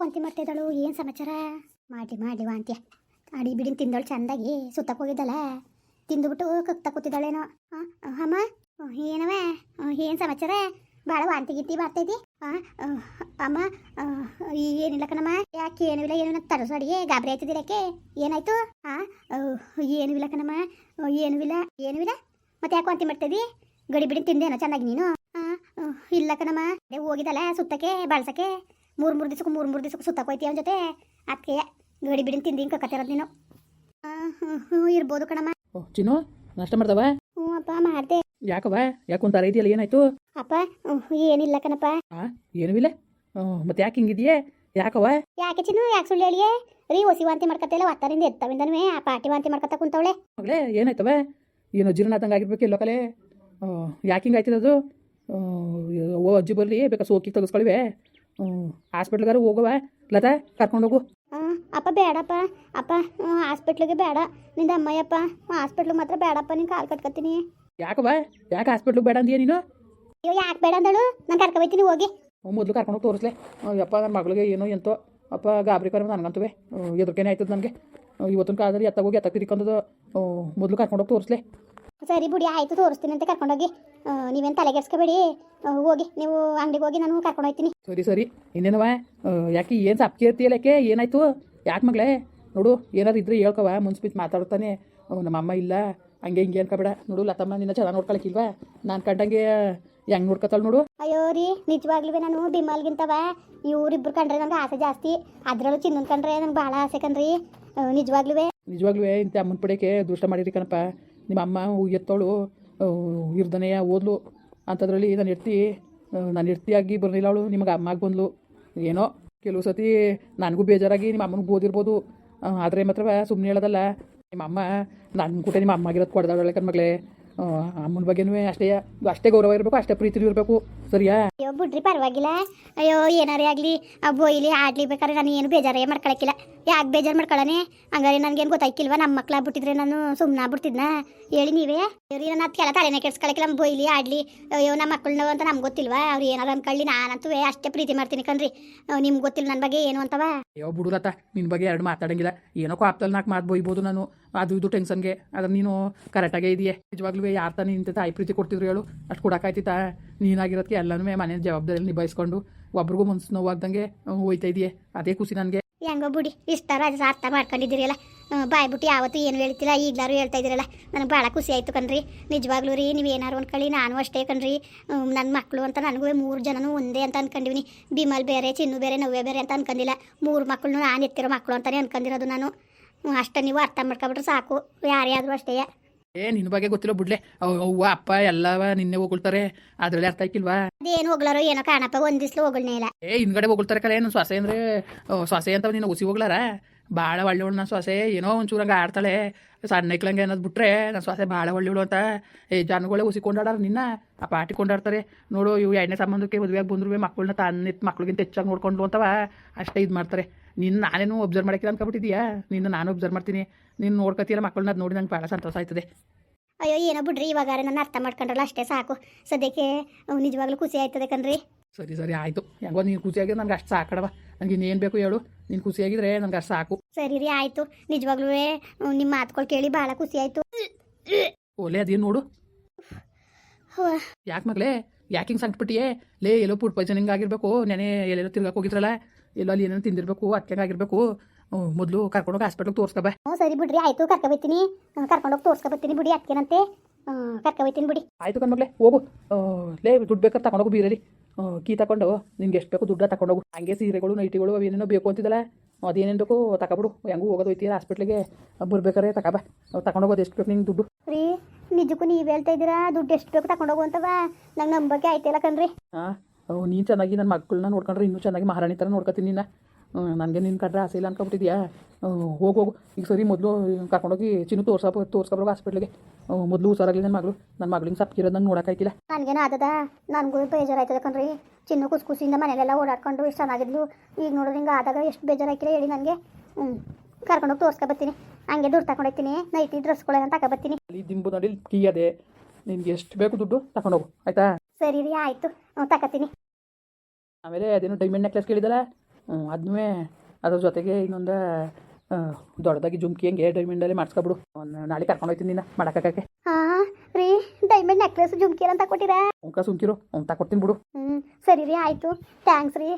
ವಾಂತಿ ಮಾಡ್ತಿದ್ದಾಳು ಏನು ಸಮಾಚಾರ? ಮಾಡಿ ಮಾಡಿ ವಾಂತಿಯ ಅಡಿ ಬಿಡಿನ ತಿಂದಳು ಚಂದಾಗಿ ಸುತ್ತಕ್ಕೆ ಹೋಗಿದ್ದಲ್ಲ. ತಿಂದುಬಿಟ್ಟು ಕಕ್ತ ಕೂತಿದ್ದಾಳೇನೋ. ಹಾಂ ಅಮ್ಮ ಏನವ? ಏನು ಸಮಾಚಾರ? ಭಾಳ ವಾಂತಿ ಗಿಂತಿ ಬರ್ತೈತಿ ಅಮ್ಮ ಏನಿಲ್ಲ ಕಣಮ್ಮ. ಯಾಕೆ ಏನೂ ಇಲ್ಲ, ಏನೂ ತರಸು ಅಡಿಗೆ, ಗಾಬರಿ ಆಯ್ತಿದ್ದೀರಕ್ಕೆ ಏನಾಯ್ತು? ಹಾಂ ಏನೂ ಇಲ್ಲ ಕಣಮ್ಮ. ಏನೂ ಇಲ್ಲ ಏನೂ ಇಲ್ಲ. ಮತ್ತೆ ಯಾಕೆ ವಾಂತಿ ಮಾಡ್ತಿದ್ದಿ ಗಡಿ ಬಿಡಿ ತಿಂದೇನೋ ಚೆನ್ನಾಗಿ ನೀನು? ಹಾಂ ಇಲ್ಲ ಕಣಮ್ಮ. ಹೋಗಿದ್ದಲ್ಲ ಸುತ್ತಕ್ಕೆ, ಬಳಸಕ್ಕೆ. ಮೂರು ಮೂರು ದಿವಸಕ್ಕೂ ಮೂರು ಮೂರು ದಿವಸಕ್ಕೂ ಸುತ್ತಕ್ಕೆ ಅವನ ಜೊತೆ? ಅದಕ್ಕೆ ಗಡಿ ಬಿಡಿನ ತಿಂದು ಹಿಂಗೆ ಕಕ್ಕತ್ತಿರೋದು ನೀನು. ಹ್ಞೂ ಇರ್ಬೋದು ಕಣಮ್ಮ. ಓ ಚಿನ್ನು ನಾಷ್ಟ ಮಾಡ್ದವ? ಹ್ಞೂ ಅಪ್ಪ ಮಾಡಿದೆ. ಯಾಕವ ಯಾಕೆ ಒಂಥರ ಇದೆಯಲ್ಲ ಏನಾಯ್ತು? ಅಪ್ಪ ಏನಿಲ್ಲ ಕಣಪ್ಪ. ಆ ಏನೂ ಇಲ್ಲ? ಮತ್ತೆ ಯಾಕೆ ಹಿಂಗಿದೆಯೇ? ಯಾಕವ ಯಾಕೆ ಚಿನ್ನು ಯಾಕೆ ಸುಳ್ಳು ಹೇಳಿಯೇ? ರೀ ಹೊಸಿ ವಾಂತಿ ಮಾಡ್ಕತ್ತಿಲ್ಲ ಒತ್ತಾರಿಂದ ಎತ್ತವಿಂದನೂ ಆ ಪಾಟಿ ವಾಂತಿ ಮಾಡ್ಕತ್ತ ಕುಂತವಳೆ. ಮಗಳೇ ಏನಾಯ್ತವ ಏನೋ ಜೀರ್ಣಾದಂಗೆ ಆಗಿರ್ಬೇಕು ಎಲ್ಲೋ ಕಲೆ. ಯಾಕೆ ಹಿಂಗೆ ಆಯ್ತದದು? ಓ ಅಜ್ಜಿ ಬರಲಿ ಬೇಕಾ ಸೋಕಿ ತೆಗೆಸ್ಕೊಳ್ವೆ? ಹಾಸ್ಪಿಟ್ಲ್ಗಾರ ಹೋಗವ. ಲತಾ ಕರ್ಕೊಂಡು ಹೋಗು. ಅಪ್ಪ ಬೇಡಪ್ಪ. ಅಪ್ಪ ಹಾಸ್ಪಿಟ್ಲಿಗೆ ಬೇಡ. ನಿಂದ ಅಮ್ಮಯ್ಯಪ್ಪ ಹಾಸ್ಪಿಟ್ಲಿಗೆ ಮಾತ್ರ ಬೇಡಪ್ಪ ನೀನು ಕಾಲು ಕಟ್ಕೊತೀನಿ. ಯಾಕವ ಯಾಕೆ ಹಾಸ್ಪಿಟ್ಲಿಗೆ ಬೇಡ ಅಂತೀಯ ನೀನು? ಅಯ್ಯೋ ಯಾಕೆ ಬೇಡ ಅಂದಳು? ನಾನು ಕರ್ಕೊಬೈತೀನಿ ಹೋಗಿ. ಮೊದಲು ಕರ್ಕೊಂಡು ತೋರಿಸ್ಲೆ. ಅಪ್ಪ ನನ್ನ ಮಗಳಿಗೆ ಏನೋ ಎಂತೋ. ಅಪ್ಪ ಗಾಬರಿ ಕರ ನನಗಂತವೆ. ಎದುರ್ಕೇನೆ ಆಯ್ತದ ನನಗೆ. ಇವತ್ತಿನ ಕಾಲದಲ್ಲಿ ಎತ್ತಾಗ ಹೋಗಿ ಎತ್ತ ತಿರ್ಕೊಂಡದು. ಮೊದಲು ಕರ್ಕೊಂಡೋಗಿ ತೋರಿಸ್ಲೆ. ಸರಿ ಬಿಡಿ ಆಯಿತು ತೋರಿಸ್ತೀನಿ ಅಂತ ಕರ್ಕೊಂಡೋಗಿ. ನೀವೇನು ತಲೆಗೆಡ್ಸ್ಕೊಬೇಡಿ ಹೋಗಿ ನೀವು ಅಂಗಡಿಗೆ ಹೋಗಿ ನಾನು ಕರ್ಕೊಂಡು ಹೋಗ್ತೀನಿ. ಸರಿ ಸರಿ. ಇನ್ನೇನವ ಯಾಕೆ ಏನು ಸಪ್ಕಿ ಇರ್ತೀಯಲ್ಲಕ್ಕೆ ಏನಾಯ್ತು? ಯಾಕೆ ಮಗಳೇ? ನೋಡು ಏನಾರು ಇದ್ರೆ ಹೇಳ್ಕವ ಮುನ್ಸ್ಬಿಟ್ಟು ಮಾತಾಡ್ತಾನೆ. ನಮ್ಮಮ್ಮ ನಮ್ಮ ಅಮ್ಮ ಇಲ್ಲ. ಹಂಗೆ ಹಿಂಗೆ ಅನ್ಕೋಬೇಡ. ನೋಡು ಲತಮ್ಮ ನಿನ್ನ ಚೆನ್ನಾಗಿ ನೋಡ್ಕೊಳಕ್ಕಿಲ್ವಾ ನಾನು ಕಂಡಂಗೆ ಹೆಂಗೆ ನೋಡ್ಕೊತಾಳೆ ನೋಡು. ಅಯ್ಯೋ ರೀ ನಿಜವಾಗ್ಲೂ ನಾನು ಬಿಮಲ್ಗಿಂತವ ಇವ್ರಿಬ್ರು ಕಂಡ್ರೆ ನನಗೆ ಆಸೆ ಜಾಸ್ತಿ. ಅದರಲ್ಲೂ ಚಿನ್ನನ್ ಕಂಡ್ರೆ ನನಗೆ ಭಾಳ ಆಸೆ ಕಣ್ರಿ. ನಿಜವಾಗ್ಲೂ ನಿಜವಾಗ್ಲೂ ಇಂಥ ಅಮ್ಮನ ಪಡೆಯಕ್ಕೆ ದುಷ್ಟ ಮಾಡಿರಿ ಕಣಪ್ಪ. ನಿಮ್ಮ ಅಮ್ಮ ಎತ್ತೋಳು ಇರ್ದನೆಯ ಓದ್ಲು. ಅಂಥದ್ರಲ್ಲಿ ನಾನು ಎತ್ತಿ ನಾನು ಎತ್ತಿಯಾಗಿ ಬರಲಿಲ್ಲ ಅವಳು, ನಿಮಗೆ ಅಮ್ಮಾಗಿ ಬಂದ್ಲು. ಏನೋ ಕೆಲವು ಸತಿ ನನಗೂ ಬೇಜಾರಾಗಿ ನಿಮ್ಮ ಅಮ್ಮನಿಗೆ ಓದಿರ್ಬೋದು. ಆದರೆ ಮಾತ್ರ ಸುಮ್ಮನೆ ಹೇಳೋದಲ್ಲ, ನಿಮ್ಮ ಅಮ್ಮ ನನ್ನ ಕೂಟೆ ನಿಮ್ಮ ಅಮ್ಮಾಗಿರೋದು ಕೊಡ್ದಾಳೆ ಕಣ್ಮಗಳೇ ಅಮ್ಮನ ಬಗ್ಗೆನೂ ಅಷ್ಟೇ ಅಷ್ಟೇ ಗೌರವ ಇರಬೇಕು, ಅಷ್ಟೇ ಪ್ರೀತಿ ಇರಬೇಕು. ಸರಿಯಾ? ಅಯ್ಯೋ ಬಿಡ್ರಿ ಪರವಾಗಿಲ್ಲ. ಅಯ್ಯೋ, ಏನಾರೇ ಆಗಲಿ ಅಬ್ಬೋ ಇಲ್ಲಿ ಆಡ್ಲಿ ಬೇಕಾದ್ರೆ ನಾನು ಏನು ಬೇಜಾರೇ ಮಾಡ್ಕೊಳಕ್ಕಿಲ್ಲ. ಯಾಕೆ ಬೇಜಾರು ಮಾಡ್ಕೊಳ್ಳನೆ ಹಂಗಾರೆ ನನಗೇನು ಗೊತ್ತಾಯ್ಕಿಲ್ವಾ? ನಮ್ಮ ಮಕ್ಳು ಆಗ್ಬಿಟ್ಟಿದ್ರೆ ನಾನು ಸುಮ್ಮನೆ ಆಗ್ಬಿಡ್ತಿದ್ನ? ಹೇಳಿ ನೀವೇ. ಇವ್ರಿ ನನ್ನ ಕೆಲ ತಲೆನೇ ಕೆಡ್ಸ್ಕೊಳಕ್ಕಿಲ್ಲ ನಮ್ಮ ಬೋಯ್ಲಿ ಆಡ್ಲಿ. ಅಯ್ಯೋ ನಮ್ಮ ಮಕ್ಕಳನ್ನ ಅಂತ ನಮ್ಗೆ ಗೊತ್ತಿಲ್ವಾ? ಅವ್ರು ಏನಾರು ಅನ್ಕೊಳ್ಳಿ, ನಾನಂತೂ ಅಷ್ಟೇ ಪ್ರೀತಿ ಮಾಡ್ತೀನಿ ಕಣ್ರಿ. ನಿಮ್ಗೆ ಗೊತ್ತಿಲ್ಲ ನನ್ನ ಬಗ್ಗೆ ಏನು ಅಂತವ? ಅಯ್ಯೋ ಬಿಡುಲತ್ತ ನಿನ್ನ ಬಗ್ಗೆ ಎರಡು ಮಾತಾಡಂಗಿಲ್ಲ. ಏನೋ ಕಾಪ್ದಲ್ಲಿ ನಾಲ್ಕು ಮಾತು ಬೈಬೋದು ನಾನು. ಅದು ಇದು ಟೆನ್ಷನ್ಗೆ. ಅದ್ರ ನೀನು ಕರೆಕ್ಟಾಗೆ ಇದೆಯೇ. ನಿಜವಾಗ್ಲೂ ಯಾರು ತಾನೇ ನಿಂತ ತಾಯಿ ಪ್ರೀತಿ ಕೊಡ್ತಿದ್ರು ಹೇಳು. ಅಷ್ಟು ಕೊಡೋಕ್ಕಾಯ್ತಿತ್ತಾ ನೀನಾಗಿರೋದಕ್ಕೆ ಎಲ್ಲನೂ ಮನೆ ಜವಾಬ್ದಾರಿಯಲ್ಲಿ ನಿಭಾಯಿಸ್ಕೊಂಡು. ಒಬ್ರಿಗೂ ಮನಸ್ಸು ನೋವಾಗ್ದಂಗೆ ಹೋಯ್ತಾ ಇದೆಯೇ. ಅದೇ ಖುಷಿ ನನಗೆ. ಹೆಂಗೋ ಬಿಡಿ, ಇಷ್ಟ ಅದು ಅರ್ಥ ಮಾಡ್ಕೊಂಡಿದ್ದೀರಲ್ಲ ಬಾಯ್ಬಿಟ್ಟು ಯಾವತ್ತು ಏನು ಹೇಳ್ತಿಲ್ಲ, ಈಗಲಾರು ಹೇಳ್ತಾ ಇದ್ದೀರಲ್ಲ. ನನಗೆ ಭಾಳ ಖುಷಿ ಆಯಿತು ಕಣ್ರಿ. ನಿಜವಾಗ್ಲೂ ರೀ, ನೀವು ಏನಾರು ಅಂದ್ಕೊಳ್ಳಿ ನಾನು ಅಷ್ಟೇ ಕಣ್ರಿ. ನನ್ನ ಮಕ್ಕಳು ಅಂತ ನನಗೂ ಮೂರು ಜನನೂ ಒಂದೇ ಅಂತ ಅನ್ಕೊಂಡಿವಿನಿ. ಬಿಮಲ್ ಬೇರೆ, ಚಿನ್ನು ಬೇರೆ, ನವ್ಯ ಬೇರೆ ಅಂತ ಅನ್ಕೊಂಡಿಲ್ಲ. ಮೂರು ಮಕ್ಕಳು ನಾನು ಎತ್ತಿರೋ ಮಕ್ಕಳು ಅಂತಲೇ ಅನ್ಕೊಂಡಿರೋದು ನಾನು. ಅಷ್ಟೇ ನೀವು ಅರ್ಥ ಮಾಡ್ಕೊಬಿಟ್ರೆ ಸಾಕು. ಯಾರೇ ಆದರೂ ಅಷ್ಟೇ. ಏ ನಿನ್ನ ಬಗ್ಗೆ ಗೊತ್ತಿಲ್ಲ ಬಿಡ್ಲೆ. ಅವ್- ಅವ್ವ ಅಪ್ಪ ಎಲ್ಲವ ನಿನ್ನೆ ಹೋಗ್ಕೊಳ್ತಾರೆ. ಅದ್ರಲ್ಲಿ ಅರ್ಥ ಆಯ್ಕಿಲ್ವಾ? ಅದೇನು ಹೋಗ್ಲಾರೋ ಏನೋ ಕಾಣಪ್ಪ ಒಂದಿಸ್ಲು ಹೋಗ್ಲೇ ಇಲ್ಲ ಏ ಹಿಂದ್ಗಡೆ ಹೋಗ್ತಾರೆ ಕಲೆ ಏನು ಸೊಸೆ ಅಂದ್ರೆ ಸೊಸೆ ಅಂತ ನಿನ್ನ ಉಸಿ ಹೋಗ್ಲಾರ? ಭಾಳ ಒಳ್ಳೆವಳು ನನ್ನ ಸೊಸೆ ಏನೋ ಒಂಚೂರು ಹಂಗೆ ಆಡ್ತಾಳೆ. ಸಣ್ಣ ಇಕ್ಲಂಗೆ ಅನ್ನೋದು ಬಿಟ್ರೆ ನನ್ನ ಸೊಸೆ ಭಾಳ ಒಳ್ಳೆವಳು ಅಂತ. ಏ ಜನಗಳೇ ಉಸಿ ಕೊಂಡಾಡಾರ ನಿನ್ನ? ಆ ಪಾಟಿ ಕೊಂಡಾಡ್ತಾರೆ. ನೋಡು ಇವು ಎರಡನೇ ಸಂಬಂಧಕ್ಕೆ ಮದುವೆಯಾಗಿ ಬಂದ್ರು ಮಕ್ಕಳನ್ನ ತನ್ನಿತ್ ಮಕ್ಳಿಗಿಂತ ಹೆಚ್ಚಾಗಿ ನೋಡ್ಕೊಂಡು ಅಂತವ. ಅಷ್ಟೇ ಇದು ಮಾಡ್ತಾರೆ. ನಿನ್ನ ನಾನೇನು ಒಬ್ಸರ್ವ್ ಮಾಡೋಕ್ಕಿಲ್ಲ ಅನ್ಕೊಬಿಟ್ಟಿದ್ಯಾ ನಿನ್ನ ನಾನು ಒಬ್ಸರ್ವ್ ಮಾಡ್ತೀನಿ. ನೀನು ನೋಡ್ಕೊತೀರ ಮಕ್ಕಳನ್ನ ಅದು ನೋಡಿ ನಂಗೆ ಭಾಳ ಸಂತೋಷ ಆಯ್ತದೆ. ಅಯ್ಯೋ ಏನೋ ಬಿಡ್ರಿ ಇವಾಗ ನನ್ನ ಅರ್ಥ ಮಾಡ್ಕೊಂಡ್ರಲ್ಲ ಅಷ್ಟೇ ಸಾಕು. ಸದ್ಯಕ್ಕೆ ನಿಜವಾಗ್ಲೂ ಖುಷಿ ಆಯ್ತದೆ ಕಣ್ರಿ. ಸರಿ ಸರಿ ಆಯಿತು. ಹೆಂಗೋ ನೀನು ಖುಷಿಯಾಗಿದ್ರೆ ನನಗೆ ಅಷ್ಟು ಸಾಕಡವ ನನಗೆ ಇನ್ನೇನು ಬೇಕು ಹೇಳು. ನೀನು ಖುಷಿಯಾಗಿದ್ರೆ ನನಗೆ ಅಷ್ಟು ಸಾಕು. ಸರಿ ರೀ ಆಯಿತು. ನಿಜವಾಗ್ಲೂ ನಿಮ್ಮ ಮಾತುಗಳು ಕೇಳಿ ಭಾಳ ಖುಷಿ ಆಯ್ತು. ಓಲೆ ಅದೇನು ನೋಡು? ಯಾಕೆ ಮಗಳೇ ಯಾಕೆ ಹಿಂಗೆ ಸಂಕಟಪಟ್ಟಿಯೇ ಲೇ ಎಲ್ಲೋ ಫುಡ್ ಪಾಯ್ಸನಿಂಗ್ ಆಗಿರ್ಬೇಕು. ನೆನೆ ಎಲ್ಲೆಲ್ಲೋ ತಿರ್ಗಕ್ಕೆ ಹೋಗಿದ್ರಲ್ಲ. ಎಲ್ಲೋ ಅಲ್ಲಿ ಏನೇನು ತಿಂದಿರ್ಬೇಕು ಅದಕ್ಕೆ ಆಗಿರ್ಬೇಕು. ಮೊದಲು ಕರ್ಕೊಂಡೋಗಿ ಹಾಸ್ಪಿಟ್ಲಿಗೆ ಬಾ. ಹ್ಞೂ ಸರಿ ಬಿಡ್ರಿ ಆಯಿತು ಕರ್ಕೊಬತ್ತೀನಿ ಕರ್ಕೊಂಡೋಗಿ ತೋರ್ಸ್ಕೊಬತ್ತೀನಿ ಬಿಡಿ ಅದಕ್ಕೇನಂತೆ ಕರ್ಕೊಬತ್ತೀನಿ ಬಿಡಿ. ಆಯಿತು ಕಣ್ಮಗ್ಲೆ ಹೋಗು. ಲೇ ದುಡ್ಡು ಬೇಕಾದ್ರೆ ತಗೊಂಡೋಗು ಬೀರರಿ. ಕೀ ತಗೊಂಡು ನಿನ್ಗೆ ಎಷ್ಟು ಬೇಕು ದುಡ್ಡ ತಗೊಂಡೋಗು ಹಂಗೆ. ಸೀರೆಗಳು ನೈಟಿಗಳು ಅವೇನೇನೋ ಬೇಕು ಅಂತಿದ್ದಲ್ಲ. ಅದೇನೇನು ಬೇಕು ತಗೊಬಿಡು ಹೆಂಗೂ ಹೋಗೋದು ಹೋಯ್ತೀರ ಹಾಸ್ಪಿಟ್ಲಿಗೆ ಬರ್ಬೇಕಾರೆ ತಗೊಬ ತಗೊಂಡೋಗೋದು ಎಷ್ಟು ಬೇಕು ನಿಂಗೆ ದುಡ್ಡು ರೀ ನಿಜಕ್ಕೂ ನೀವು ಹೇಳ್ತಾ ಇದ್ದೀರಾ ದುಡ್ಡು ಎಷ್ಟು ಬೇಕು ತಗೊಂಡೋಗು ಅಂತವ ನಂಗೆ ನಂಬಕ್ಕೆ ಆಯ್ತಿಲ್ಲ ಕಣ್ರಿ ಹಾಂ ನೀನು ಚೆನ್ನಾಗಿ ನನ್ನ ಮಕ್ಕಳನ್ನ ನೋಡ್ಕೊಂಡ್ರೆ ಇನ್ನೂ ಚೆನ್ನಾಗಿ ಮಹಾರಾಣಿ ಥರ ನೋಡ್ಕೊತೀನಿ ನಿನ್ನ ನನಗೆ ನಿನ್ನ ಕಡ್ರೆ ಆಸೆ ಇಲ್ಲ ಅನ್ಕೊಬಿಟ್ಟಿದ್ಯಾ ಹೋಗಿ ಹೋಗು ಈಗ ಸರಿ ಮೊದಲು ಕರ್ಕೊಂಡೋಗಿ ಚಿನ್ನು ತೋರ್ಸಪ್ಪ ತೋರ್ಸ್ಕೊಬ್ರೋಗ ಹಾಸ್ಪಿಟ್ಲಿಗೆ ಮೊದಲು ಹುಷಾರಾಗಲಿ ನನ್ನ ಮಗಳು ನನ್ನ ಮಗಳಿಗೆ ಸಪ್ಕಿರೋದು ನಂಗೆ ನೋಡೋಕ್ಕಾಯ್ತಿಲ್ಲ ನನಗೇನು ಆದದ ನನಗೂ ಬೇಜಾರಾಯ್ತದ ಕಣ್ರಿ ಚಿನ್ನು ಖುಷಿ ಖುಷಿಯಿಂದ ಮನೆಯಲ್ಲೆಲ್ಲ ಓಡಾಡ್ಕೊಂಡು ಇಷ್ಟ ಚೆನ್ನಾಗಿದ್ಲು. ಈಗ ನೋಡಿದ್ರೆ ಹಿಂಗೆ ಆದಾಗ ಎಷ್ಟು ಬೇಜಾರಾಯ್ತಿಲ್ಲ ಹೇಳಿ ನನಗೆ. ಹ್ಞೂ ಕರ್ಕೊಂಡೋಗಿ ತೋರ್ಸ್ಕೊಬತ್ತೀನಿ ಹಂಗೆ ದುಡ್ಡು ತಗೊಂಡೋಗ್ತೀನಿ ನೈಟಿ ಅಂತ ತಗೊಬತ್ತೀನಿ ಅಲ್ಲಿ ದಿಂಬು ನೋಡಿ ಕೀ ಅದೇ. ನಿನ್ಗೆ ಎಷ್ಟು ಬೇಕು ದುಡ್ಡು ತಗೊಂಡೋಗು ಆಯ್ತಾ? ಸರಿ ರೀ ಆಯಿತು. ತಗೋತೀನಿ. ಆಮೇಲೆ ಅದೇನು ಡೈಮಂಡ್ ನೆಕ್ಲೆಸ್ ಕೇಳಿದಲ್ಲ? ಅದನ್ನೂ ಅದ್ರ ಜೊತೆಗೆ ಇನ್ನೊಂದು ದೊಡ್ಡದಾಗಿ ಜುಮ್ಕಿ ಹಂಗೆ ಡೈಮಂಡಲ್ಲಿ ಮಾಡಿಸ್ಕೊಬಿಡು. ಒಂದು ನಾಳೆ ಕರ್ಕೊಂಡು ಹೋಗ್ತೀನಿ ನಿನ್ನ ಮಾಡಕ್ಕೆ ಹಾಂ ರೀ ಡೈಮಂಡ್ ನೆಕ್ಲೆಸ್ ಜುಮ್ಕಿ ಅಂತ ಕೊಟ್ಟಿರಾ ಉಂಕ ಸುಮ್ಕಿರು ಅವ್ನು ತಗೊಡ್ತೀನಿ ಬಿಡು. ಹ್ಞೂ ಸರಿ ರೀ ಆಯಿತು. ಥ್ಯಾಂಕ್ಸ್ ರೀ.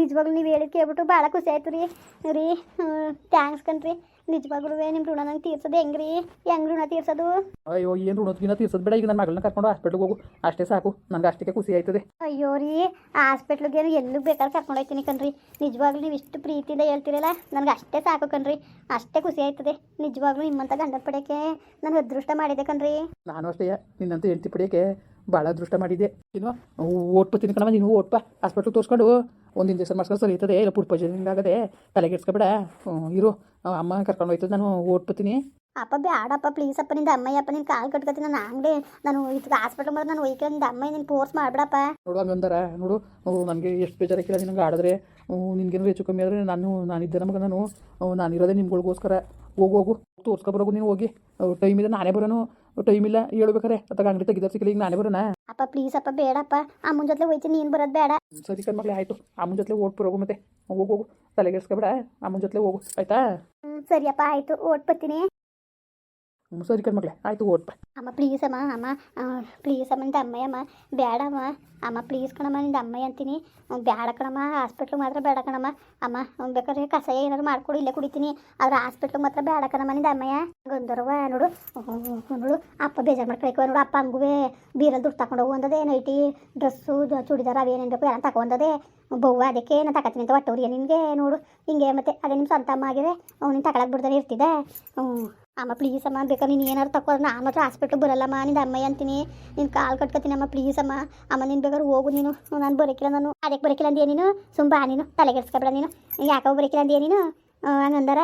ನಿಜವಾಗ್ಲೂ ನೀವು ಹೇಳಿದ್ ಕೇಳ್ಬಿಟ್ಟು ಭಾಳ ಖುಷಿ ಆಯ್ತು ರೀ. ರೀ ಥ್ಯಾಂಕ್ಸ್ ಕಣ್ರಿ. ನಿಜವಾಗ್ಲೂ ನಿಮ್ಮ ಋಣ ನಂಗೆ ತೀರ್ಸೋದು ಹೆಂಗೆ ರೀ? ಹೆಂಗೆ ಋಣ ತೀರ್ಸೋದು? ಅಯ್ಯೋ ಏನು ಋಣದ್ಗಿನ ತೀರ್ಸೋದು ಬೇಡ ಈಗ ನನ್ನ ಮಗಳನ್ನ ಕರ್ಕೊಂಡು ಹಾಸ್ಪಿಟ್ಲಿಗೆ ಹೋಗು. ಅಷ್ಟೇ ಸಾಕು. ನನಗೆ ಅಷ್ಟಕ್ಕೆ ಖುಷಿ ಆಯ್ತದೆ. ಅಯ್ಯೋ ರೀ ಹಾಸ್ಪಿಟ್ಲಿಗೆ ಏನು ಎಲ್ಲೂ ಬೇಕಾದ್ರೆ ಕರ್ಕೊಂಡು ಹೋಗ್ತೀನಿ ಕಣ್ರಿ. ನಿಜವಾಗ್ಲೂ ನೀವು ಇಷ್ಟು ಪ್ರೀತಿಯಿಂದ ಹೇಳ್ತೀರಲ್ಲ ನನಗೆ ಅಷ್ಟೇ ಸಾಕು ಕಣ್ರಿ. ಅಷ್ಟೇ ಖುಷಿ ಆಯ್ತದೆ. ನಿಜವಾಗ್ಲೂ ನಿಮ್ಮಂತ ಗಂಡ ಪಡೆಯೋಕ್ಕೆ ನಾನು ಅದೃಷ್ಟ ಮಾಡಿದೆ ಕಣ್ರಿ. ನಾನು ಅಷ್ಟೇ ನಿನ್ನಂತ ಹೆಂಡತಿ ಪಡೆಯೋಕ್ಕೆ ಭಾಳ ಅದೃಷ್ಟ ಮಾಡಿದ್ದೆ ನೀನು ಓಟ್ಪ ಕಣವ ನೀನು ಓಟ್ಪ ಹಾಸ್ಪಿಟ್ಲಿಗೆ ತೋರಿಸ್ಕೊಂಡು ಒಂದು ಇಂಜೆಕ್ಷನ್ ಮಾಡ್ಸ್ಕೊಂಡು ಸರಿ ಇರ್ತದೆ ಇಲ್ಲ ಫುಡ್ ಪಾಯ್ಸನಿಂಗ್ ಆಗದೆ ತಲೆಗೆಡ್ಸ್ಕೊಬೇಡ ಹ್ಮ್, ಇರು. ಅಮ್ಮ ಕರ್ಕೊಂಡು ಹೋಯ್ತದೆ ನಾನು ಓಟ್ಪತ್ತೀನಿ ಅಪ್ಪ ಬ್ಯಾಡಪ್ಪ ಪ್ಲೀಸ್ ಅಪ್ಪ ನಿಂದ ಅಮ್ಮಯ್ಯಪ್ಪ ನಿನ್ ಕಾಲು ಕಟ್ಕೊತೀನಿ ನಾನು ಅಂಗಡಿ ನಾನು ಇದು ಹಾಸ್ಪಿಟ್ಲ್ ಬಂದ್ರೆ ನಾನು ಒಯ್ಕೆ ನಿಂದ ಅಮ್ಮ ನಿನ್ ಫೋರ್ಸ್ ಮಾಡ್ಬಿಡಪ್ಪ. ನೋಡು ಹಂಗಂದಾರ ನೋಡು. ನನಗೆ ಎಷ್ಟು ಬೇಜಾರಾಗಿಲ್ಲ ನಿನಗೆ ಆಡಿದ್ರೆ ನಿನ್ಗೇನು ಹೆಚ್ಚು ಕಮ್ಮಿ ಆದರೆ ನಾನು ನಾನಿದ್ದೆ ನಮಗೆ ನಾನು. ನಾನು ಇರೋದೇ ನಿಮ್ಗಳಿಗೋಸ್ಕರ ಹೋಗು ಹೋಗು. ತೋರ್ಸ್ಕೊಬರೋಗು ನೀನು ಹೋಗಿ. ಟೈಮ್ ಇದೆ ನಾನೇ ಬರೋನು. ಟೈಮ್ ಇಲ್ಲ ಹೇಳ್ಬೇಕಾರೆ? ಅಥವಾ ಅಂಗಡಿ ತೆಗಿದಾರ ಸಿಕ್ಕಲಿ ಈಗ ನಾನೇ ಬರೋಣ? ಅಪ್ಪ ಪ್ಲೀಸ್ ಅಪ್ಪ ಬೇಡಪ್ಪ. ಅಮ್ಮನ ಜೊತೆ ಹೋಯ್ತೀನಿ ನೀನು ಬರೋದು ಬೇಡ. ಸರಿ ಕಣ್ಮಕ್ಳೆ ಆಯ್ತು. ಅಮ್ಮನ ಜೊತೆ ಓಟ್ ಬರೋಗು ಮತ್ತೆ. ಹೋಗು ಹೋಗು ತಲೆಗೆಡ್ಸ್ಕೊಬೇಡ. ಅಮ್ಮನ ಜೊತೆ ಹೋಗು ಆಯ್ತಾ? ಸರಿಯಪ್ಪ ಆಯ್ತು. ಓಟ್ ಬರ್ತೀನಿ. ಸರಿ ಕಣ್ಮಕ್ಳೆ ಆಯಿತು ಓಟ್ಪ ಅಮ್ಮ ಪ್ಲೀಸ್ ಅಮ್ಮ ಅಮ್ಮ ಪ್ಲೀಸ್ ಅಮ್ಮ, ನಿಂದ ಅಮ್ಮಯ್ಯಮ್ಮ ಬೇಡಮ್ಮ ಅಮ್ಮ ಪ್ಲೀಸ್ ಕಣಮ್ಮ, ನಿಂದ ಅಮ್ಮಯ್ಯ ಅಂತೀನಿ. ಬೇಡ ಕಣಮ್ಮ ಹಾಸ್ಪಿಟ್ಲಿಗೆ ಮಾತ್ರ ಬೇಡ ಕಣಮ್ಮ. ಅಮ್ಮ, ಅವ್ನು ಬೇಕಾದ್ರೆ ಕಷಾಯ ಏನಾದ್ರು ಮಾಡ್ಕೊಡು, ಇಲ್ಲೇ ಕುಡಿತೀನಿ. ಆದ್ರೆ ಹಾಸ್ಪಿಟ್ಲಿಗೆ ಮಾತ್ರ ಬೇಡ ಕಣಮ್ಮ, ನಿಂದ ಅಮ್ಮಯ್ಯ. ಗೊಂದರವ ನೋಡು. ನೋಡು. ಅಪ್ಪ ಬೇಜಾರು ಮಾಡ್ಕೊಳಕ್ಕೆ ನೋಡು. ಅಪ್ಪ ಹಂಗುವೆ ಬೀರಲ್ಲಿ ದುಡ್ಡು ತಗೊಂಡು ಹೋಗು ನೈಟಿ, ಡ್ರೆಸ್ಸು ಚೂಡಿದಾರ ಅವೇನೇನು ಬೇಕು ಎಲ್ಲ ತಗೊಂಡದೆ ಬೌವ ಅದಕ್ಕೆ ನಾನು ತಗತ್ತೀನಿ ಅಂತ ಒಟ್ಟವ್ರಿಗೆ ನಿನಗೆ, ನೋಡು. ಹಿಂಗೆ ಮತ್ತೆ, ಅದೇ ನಿಮ್ಮ ಸ್ವಂತ ಅಮ್ಮ ಆಗಿದೆ ನೀನು ತಗೊಳಕ್ಕೆ ಬಿಡ್ತಾನೆ ಇರ್ತಿದ್ದೆ. ಹ್ಞೂ ಅಮ್ಮ ಪ್ಲೀಸ್ ಅಮ್ಮ, ಬೇಕಾ ನೀನು ಏನಾರು ತಕೋ. ನಾನು ಮಾತ್ರ ಹಾಸ್ಪಿಟ್ಲ್ ಬರಲ್ಲಮ್ಮ ನಿನ್ನ ಅಮ್ಮಯ್ಯ ಅಂತೀನಿ. ನಿನ್ನ ಕಾಲು ಕಟ್ಕೊತೀನಿ ಅಮ್ಮ ಪ್ಲೀಸ್ ಅಮ್ಮ. ಅಮ್ಮ, ನೀನು ಬೇಕಾದ್ರೆ ಹೋಗು ನೀನು. ನಾನು ಬರೋಕಿಲ್ಲ ನಾನು. ಅದಕ್ಕೆ ಬರೋಕಿಲ್ಲ ಅಂದ್ಯಾ ನೀನು? ಸುಂಬ ನೀನು? ತಲೆಗೆಡ್ಸ್ಕೊಬೇಡ ನೀನು? ಯಾಕೋ ಬರೋಕಿಲ್ಲ ಅಂದ್ಯಾ ನೀನು? ಹಂಗಂದಾರ?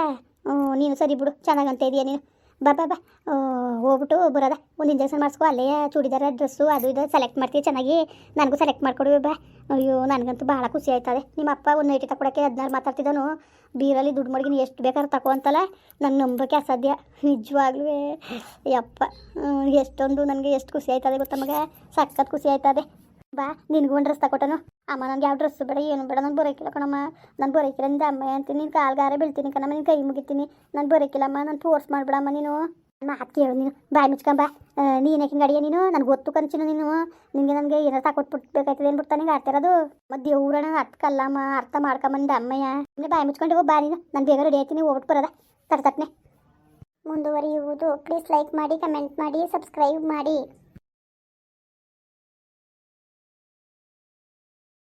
ನೀನು ಸರಿ ಬಿಡು. ಚೆನ್ನಾಗಂತ ಇದೆಯಾ ನೀನು? ಬಾ ಬಾ ಬಾ. ಹೋಗ್ಬಿಟ್ಟು ಬರೋದ. ಒಂದು ಇಂಜೆಕ್ಷನ್ ಮಾಡಿಸ್ಕೊ, ಅಲ್ಲೇ ಚೂಡಿದಾರ ಡ್ರೆಸ್ಸು ಅದು ಇದು ಸೆಲೆಕ್ಟ್ ಮಾಡ್ತೀವಿ ಚೆನ್ನಾಗಿ. ನನಗೂ ಸೆಲೆಕ್ಟ್ ಮಾಡ್ಕೊಡು, ಬಾ. ಅಯ್ಯೋ, ನನಗಂತೂ ಭಾಳ ಖುಷಿ ಆಯ್ತದೆ. ನಿಮ್ಮ ಅಪ್ಪ ಒಂದು ನೈಟಿ ತಗೊಳಕ್ಕೆ ಹದಿನಾರು ಮಾತಾಡ್ತಿದ್ದಾನು. ಬೀರಲ್ಲಿ ದುಡ್ಡು ಮಡಗಿನ, ಎಷ್ಟು ಬೇಕಾದ್ರೆ ತಗೋ ಅಂತಲ್ಲ. ನಂಗೆ ನಂಬೋಕೆ ಅಸಾಧ್ಯ. ನಿಜವಾಗ್ಲೂ, ಯಪ್ಪ. ಎಷ್ಟೊಂದು ನನಗೆ ಎಷ್ಟು ಖುಷಿ ಆಯ್ತದೆ ಗೊತ್ತಾ ಸಖತ್ ಖುಷಿ ಆಯ್ತದೆ. ಬಾ, ನಿನಗೂ ಒಂದು ಡ್ರೆಸ್ ತಗೊಟ್ಟನು ಅಮ್ಮ ನನಗೆ ಯಾವ ಡ್ರೆಸ್ ಬೇಡ, ಏನು ಬೇಡ ನಾನು ಬರೋಕಿಲ್ಲ ಕಣಮ್ಮ. ನಾನು ಬರೋಕಿಲ್ಲ ನಿಂದ ಅಮ್ಮ ಅಂತೀನಿ ನಿನ್ನ ಕಾಲ್ಗಾರೆ ಬೀಳ್ತೀನಿ ಕಣಮ್ಮ ನಿನ್ನ ಕೈ ಮುಗಿತೀನಿ. ನಾನು ಬರೋಕಿಲ್ಲಮ್ಮ ನಾನು ಫೋರ್ಸ್ ಮಾಡಿಬಿಡಮ್ಮ ನೀನು. ಮಾತು ಕೇಳು ನೀನು. ಬಾಯಿ ಮುಚ್ಕೊಂಬ. ನೀನು ಯಾಕೆ ಅಡಿಯ ನೀನು? ನನಗೆ ಗೊತ್ತು ಕಂಚಿನ ನೀನು. ನಿನಗೆ ನನಗೆ ಏನಾರು ತಗೊಟ್ಬಿಟ್ಬೇಕಾಯ್ತದೆ ಏನು ಬಿಡ್ತಾನೆ ಆಡ್ತಿರೋದು ಮತ್ತೆ ಊರಣ ಅರ್ಥಕಲ್ಲಮ್ಮ ಅರ್ಥ ಮಾಡ್ಕೊಂಬಂದೆ ಅಮ್ಮಯ್ಯ. ನೀನು ಬಾಯಿ ಮುಚ್ಕೊಂಡು ಹೋಗಿ ಬಾ ನೀನು. ನಾನು ಬೇಗ ರೆಡಿ ಆಯ್ತೀನಿ ಹೋಗ್ಬಿಟ್ಟು ಬರೋದ. ತಟ್ಟನೆ ಮುಂದುವರಿಯುವುದು. ಪ್ಲೀಸ್ ಲೈಕ್ ಮಾಡಿ ಕಮೆಂಟ್ ಮಾಡಿ ಸಬ್ಸ್ಕ್ರೈಬ್ ಮಾಡಿ.